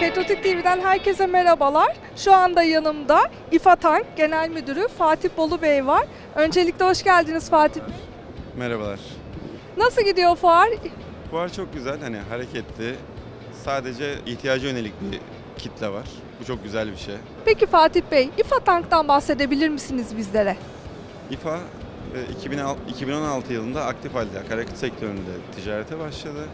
Metrotik TV'den herkese merhabalar. Şu anda yanımda İFA Tank Genel Müdürü Fatih Bolu Bey var. Öncelikle hoş geldiniz Fatih Bey. Merhabalar. Nasıl gidiyor fuar? Fuar çok güzel, hani hareketli. Sadece ihtiyaca yönelik bir kitle var. Bu çok güzel bir şey. Peki Fatih Bey, İFA Tank'tan bahsedebilir misiniz bizlere? İFA e, 2006 2016 yılında aktif halde akaryakıt sektöründe ticarete başladı.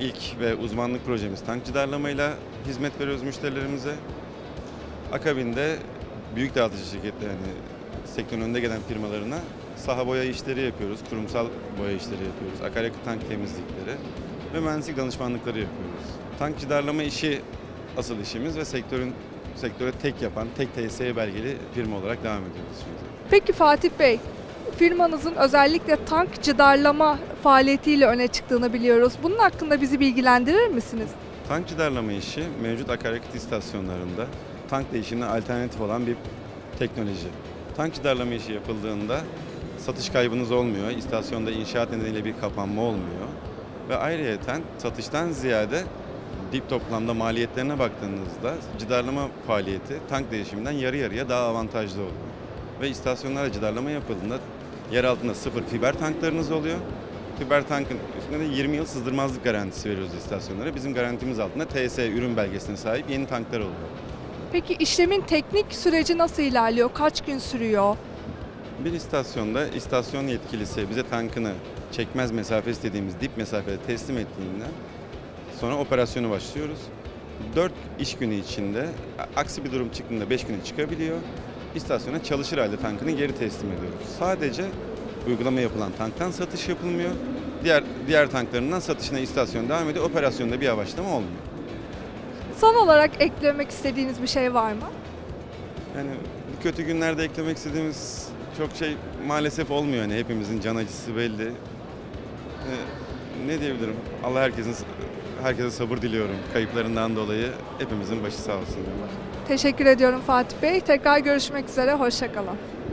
İlk ve uzmanlık projemiz tank cidarlamayla hizmet veriyoruz müşterilerimize. Akabinde büyük dağıtıcı şirketler yani sektörün önde gelen firmalarına saha boya işleri yapıyoruz, kurumsal boya işleri yapıyoruz, akaryakıt tank temizlikleri ve mühendislik danışmanlıkları yapıyoruz. Tank cidarlama işi asıl işimiz ve sektörün sektöre tek yapan, tek TSE belgeli firma olarak devam ediyoruz şimdi. Peki Fatih Bey, firmanızın özellikle tank cidarlama faaliyetiyle öne çıktığını biliyoruz. Bunun hakkında bizi bilgilendirir misiniz? Tank cidarlama işi mevcut akaryakıt istasyonlarında tank değişimine alternatif olan bir teknoloji. Tank cidarlama işi yapıldığında satış kaybınız olmuyor. İstasyonda inşaat nedeniyle bir kapanma olmuyor. Ve ayrıyeten satıştan ziyade dip toplamda maliyetlerine baktığınızda cidarlama faaliyeti tank değişiminden yarı yarıya daha avantajlı oluyor. Ve istasyonlara cidarlama yapıldığında yer altında sıfır fiber tanklarınız oluyor. Fiber tankın üstünde de 20 yıl sızdırmazlık garantisi veriyoruz istasyonlara. Bizim garantimiz altında TSE ürün belgesine sahip yeni tanklar oluyor. Peki işlemin teknik süreci nasıl ilerliyor? Kaç gün sürüyor? Bir istasyonda istasyon yetkilisi bize tankını çekmez mesafe istediğimiz dip mesafede teslim ettiğinden sonra operasyonu başlıyoruz. 4 iş günü içinde aksi bir durum çıktığında 5 güne çıkabiliyor. İstasyona çalışır halde tankını geri teslim ediyoruz. Sadece uygulama yapılan tanktan satış yapılmıyor. Diğer diğer tanklarından satışına istasyon devam ediyor. Operasyonda bir yavaşlama olmuyor. Son olarak eklemek istediğiniz bir şey var mı? Yani bu kötü günlerde eklemek istediğimiz çok şey maalesef olmuyor. Yani hepimizin can acısı belli. Ee, ne diyebilirim? Allah herkesin herkese sabır diliyorum kayıplarından dolayı. Hepimizin başı sağ olsun. Teşekkür ediyorum Fatih Bey. Tekrar görüşmek üzere. Hoşçakalın.